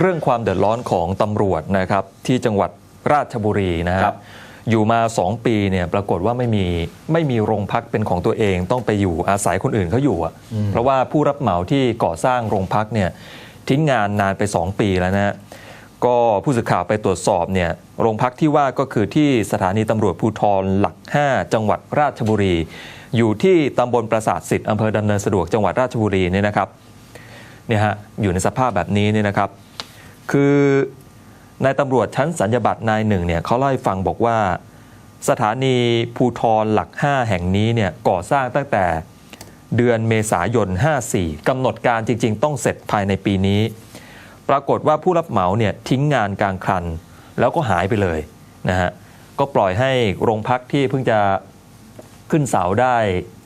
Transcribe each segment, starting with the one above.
เรื่องความเดือดร้อนของตำรวจนะครับที่จังหวัดราชบุรีนะคครัรับบอยู่มา 2 ปีเนี่ยปรากฏว่าไม่มีไม่มีโรงพักเป็นของตัวเองต้องไปอยู่อาศัยคนอื่นเขาอยู่อะเพราะว่าผู้รับเหมาที่ก่อสร้างโรงพักเนี่ยทิ้งงานนานไป 2 ปีแล้วนะฮะก็ผู้สื่อข่าวไปตรวจสอบเนี่ยโรงพักที่ว่าก็คือที่สถานีตำรวจภูธรหลัก 5 จังหวัดราชบุรี อยู่ที่ตำบลปราสาทสิทธิ์อำเภอดำเนินสะดวกจังหวัดราชบุรีเนี่ยนะครับ เนี่ยฮะอยู่ในสภาพแบบนี้เนี่ยนะครับ คือนายตำรวจชั้นสัญญบัตรนายหนึ่งเนี่ยเขาเล่าให้ฟังบอกว่า สถานีภูทรหลัก 5 แห่งนี้เนี่ยก่อสร้างตั้งแต่เดือนเมษายน 54 กำหนดการจริง ๆ ต้องเสร็จภายในปีนี้ ปรากฏว่าผู้รับเหมาเนี่ยทิ้งงานกลางคัน แล้วก็หายไปเลยนะฮะก็ปล่อยให้โรงพักที่เพิ่งจะ ขึ้นเสาได้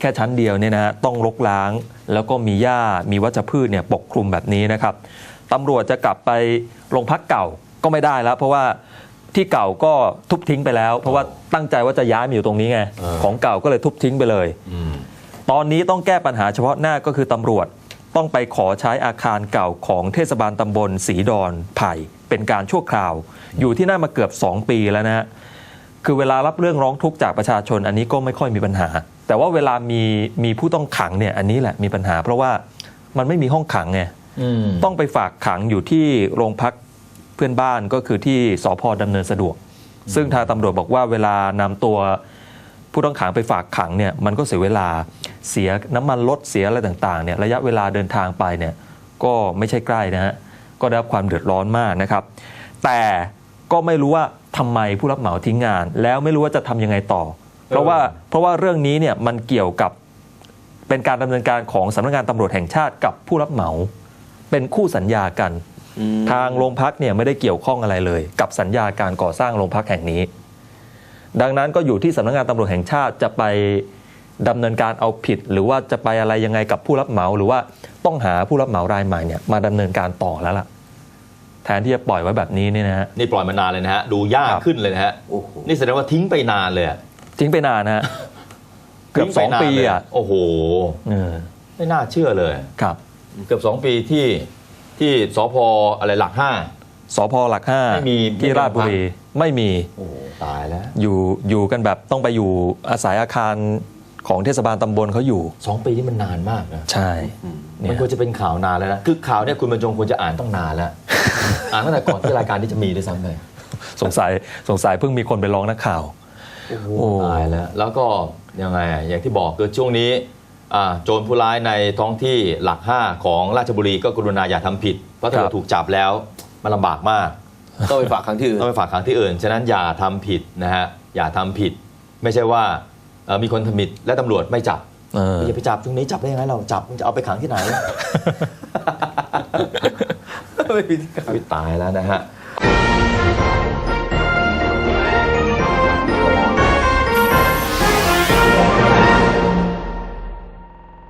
แค่ชั้นเดียวเนี่ยนะฮะต้องรกล้าง แล้วก็มีหญ้ามีวัชพืชเนี่ยปกคลุมแบบนี้นะครับตำรวจจะกลับไปโรงพักเก่าก็ไม่ได้แล้ว เพราะว่าที่เก่าก็ทุบทิ้งไปแล้ว เพราะว่าตั้งใจว่าจะย้ายมาอยู่ตรงนี้ไงเออของเก่าก็เลยทุบทิ้งไปเลยอืมตอนนี้ต้องแก้ปัญหาเฉพาะหน้าก็คือตำรวจต้องไปขอใช้อาคารเก่าของเทศบาลตำบลสีดอนไผ่เป็นการชั่วคราว อยู่ที่นั่นมาเกือบ 2 ปีแล้วนะฮะ คือเวลารับเรื่องร้องทุกข์จากประชาชนอันนี้ก็ไม่ค่อยมีปัญหา แต่ว่าเวลามีมีผู้ต้องขังเนี่ยอันนี้แหละมีปัญหา เพราะว่ามันไม่มีห้องขังไงอืมต้องไปฝากขังอยู่ที่โรงพักเพื่อนบ้านก็คือที่สพดำเนินสะดวก ซึ่งทางตำรวจบอกว่าเวลานำตัวผู้ต้องขังไปฝากขังเนี่ยมันก็เสียเวลาเสียน้ำมันรถเสียอะไรต่างๆเนี่ยระยะเวลาเดินทางไปเนี่ยก็ไม่ใช่ใกล้นะฮะก็ได้รับความเดือดร้อนมากนะครับ แต่ ก็ไม่รู้ว่าทำไมผู้รับเหมาทิ้งงาน แล้วไม่รู้ว่าจะทำยังไงต่อ เพราะว่าเพราะว่าเรื่องนี้เนี่ยมันเกี่ยวกับเป็นการดำเนินการของสำนักงานตำรวจแห่งชาติกับผู้รับเหมา เป็นคู่สัญญากัน ทางโรงพักเนี่ยไม่ได้เกี่ยวข้องอะไรเลย กับสัญญาการก่อสร้างโรงพักแห่งนี้ ดังนั้นก็อยู่ที่สำนักงานตำรวจแห่งชาติจะไปดำเนินการเอาผิด หรือว่าจะไปอะไรยังไงกับผู้รับเหมา หรือว่าต้องหาผู้รับเหมารายใหม่เนี่ยมาดำเนินการต่อแล้วล่ะ แทนที่จะปล่อยไว้แบบนี้เนี่ยนะฮะนี่ปล่อยมานานเลยนะฮะดูยากครับขึ้นเลยนะฮะโอ้โหนี่แสดงว่าทิ้งไปนานเลยอะทิ้งไปนานนะฮะเกือบสทิ้องไนานปีเลยอะโอ้โหเออไม่น่าเชื่อเลยครับเกือบสองปีที่ที่สพอะไรหลักห้าสพหลักห้าไม่มีที่ราชบุรีไม่มีโอ้โหตายแล้ว อยู่อยู่กันแบบต้องไปอยู่อาศัยอาคารของเทศบาลตำบลเขาอยู่สองปีนี่มันนานมากนะใช่เนี่มันยควรจะเป็นข่าวนานแล้วนะคือข่าวเนี่ยคุณบรรจงควรจะอ่านต้องนานแล้ว อ่านตั้งแต่ก่อนที่รายการที่จะมีด้วยซ้ำเลยสงสัยสงสัยเพิ่งมีคนไปร้องนักข่าวโอ้โหโอ้ ตายแล้ว แล้วก็ยังไงอะอย่างที่บอกคือช่วงนี้อ่าโจรผู้ร้ายในท้องที่หลัก 5 ของราชบุรีก็กรุณาอย่าทำผิด เพราะถ้าครับ ถูกจับแล้วมันลำบากมาก ต้องไปฝากครั้งที่อื่น ต้องไปฝากขังที่อื่น ฉะนั้นอย่าทำผิดนะฮะ อย่าทำผิด ไม่ใช่ว่าเอ่อมีคนทำผิดและตำรวจไม่จับเอออย่าไปจับตรงนี้จับได้ยังไงเราจับมันจะเอาไปขังที่ไหน ไม่มีที่อุ๊ยตายแล้วนะฮะ